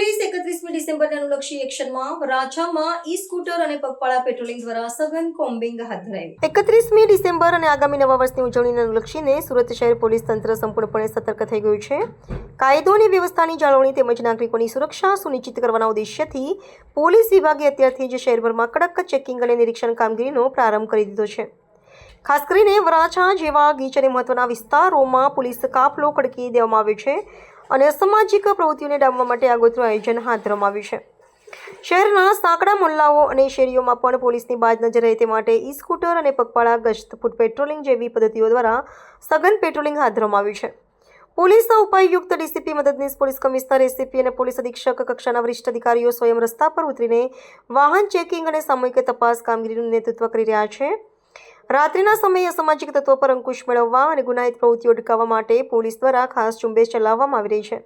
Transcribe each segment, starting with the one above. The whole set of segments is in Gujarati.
ગણતરીલક્ષી એક્શનમાં રાજામાં ઈ સ્કૂટર અને પગપાળા પેટ્રોલિંગ દ્વારા સઘન કોમ્બિંગ હાથ ધરાયું. એકત્રીસમી ડિસેમ્બર અને આગામી નવા વર્ષની ઉજવણીને અનુલક્ષીને સુરત શહેર પોલીસ તંત્ર સંપૂર્ણપણે સતર્ક થઈ ગયું છે. કાયદો અને વ્યવસ્થાની જાળવણી તેમજ નાગરિકોની સુરક્ષા સુનિશ્ચિત કરવાના ઉદ્દેશ્યથી પોલીસ વિભાગે અત્યારથી જ શહેરભરમાં કડક ચેકિંગ અને નિરીક્ષણ કામગીરીનો પ્રારંભ કરી દીધો છે. ખાસ કરીને વરાછા જેવા ગીચ અને મહત્વના વિસ્તારોમાં પોલીસ કાફલો કડકી દેવામાં આવ્યો છે. અને સામાજિક પ્રવૃત્તિઓને ડામવા માટે આગોતરું આયોજન હાથ ધરવામાં છે. શહેરના સાંકડા મુલ્લાઓ અને શેરીઓમાં પણ પોલીસની બાજ નજર રહે તે માટે ઈ સ્કૂટર અને પગપાળા, ગશ્ત, ફૂટ પેટ્રોલિંગ જેવી પદ્ધતિઓ દ્વારા સઘન પેટ્રોલિંગ હાથ ધરવામાં આવ્યું છે. પોલીસના ઉપાયુક્ત ડીસીપી મદદનીશ પોલીસ કમિશનર, એસીપી અને પોલીસ અધિક્ષક કક્ષાના વરિષ્ઠ અધિકારીઓ સ્વયં રસ્તા પર ઉતરીને વાહન ચેકિંગ અને સામૂહિક તપાસ કામગીરીનું નેતૃત્વ કરી રહ્યા છે. રાત્રિના સમયે અસામાજિક તત્વો પર અંકુશ મેળવવા અને ગુનાહિત પ્રવૃત્તિઓ અટકાવવા માટે પોલીસ દ્વારા ખાસ ઝુંબેશ ચલાવવામાં આવી રહી છે.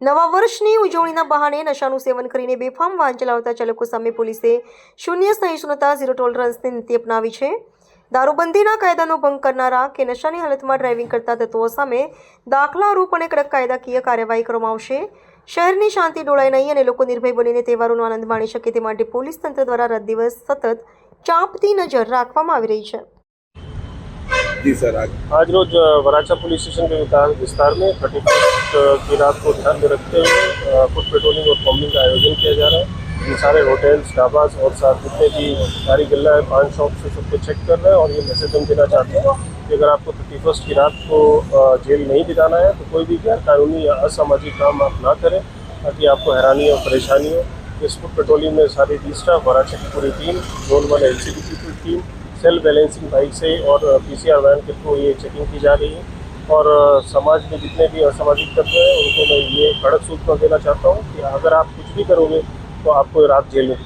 નવા વર્ષની ઉજવણીના બહાને નશાનું સેવન કરીને બેફામ વાહન ચલાવતા ચાલકો સામે પોલીસે શૂન્ય સહિષ્ણુતા ઝીરો ટોલરન્સની નીતિ અપનાવી છે. દારૂબંધીના કાયદાનો ભંગ કરનારા કે નશાની હાલતમાં ડ્રાઇવિંગ કરતા તત્વો સામે દાખલારૂપ અને કડક કાયદાકીય કાર્યવાહી કરવામાં આવશે. શહેરની શાંતિ ડોળાય નહીં અને લોકો નિર્ભય બનીને તહેવારોનો આનંદ માણી શકે તે માટે પોલીસ તંત્ર દ્વારા રાત દિવસ સતત ચાંપતી નજર રાખવામાં આવી રહી છે जी सर आज आज रोज अ, वराछा पुलिस स्टेशन के विस्तार विस्तार में थर्टी फर्स्ट की रात को ध्यान में रखते हुए अ, फुट पेट्रोलिंग और कॉम्बिंग का आयोजन किया जा रहा है ये सारे होटल्स ढाबास और साथ जितने भी गाड़ी गल्ला है पान शॉप से सबको चेक कर रहे हैं और ये मैसेज हम देना चाहते हैं कि अगर आपको थर्टी फर्स्ट की रात को अ, जेल नहीं बिताना है तो कोई भी गैर कानूनी या असामाजिक काम आप ना करें ताकि आपको हैरानी और परेशानी हो पेट्रोलियम पेट्रोलिंग में सारे डी स्टाफ की पूरी टीम, जोन वन एल की पूरी टीम, सेल्फ बैलेंसिंग बाइक से और पीसीआर वैन के थ्रू ये चेकिंग की जा रही है। और समाज में जितने भी असामाजिक तत्व हैं, उनको मैं ये कड़क सूचना देना चाहता हूँ कि अगर आप कुछ भी करोगे तो आपको रात जेल में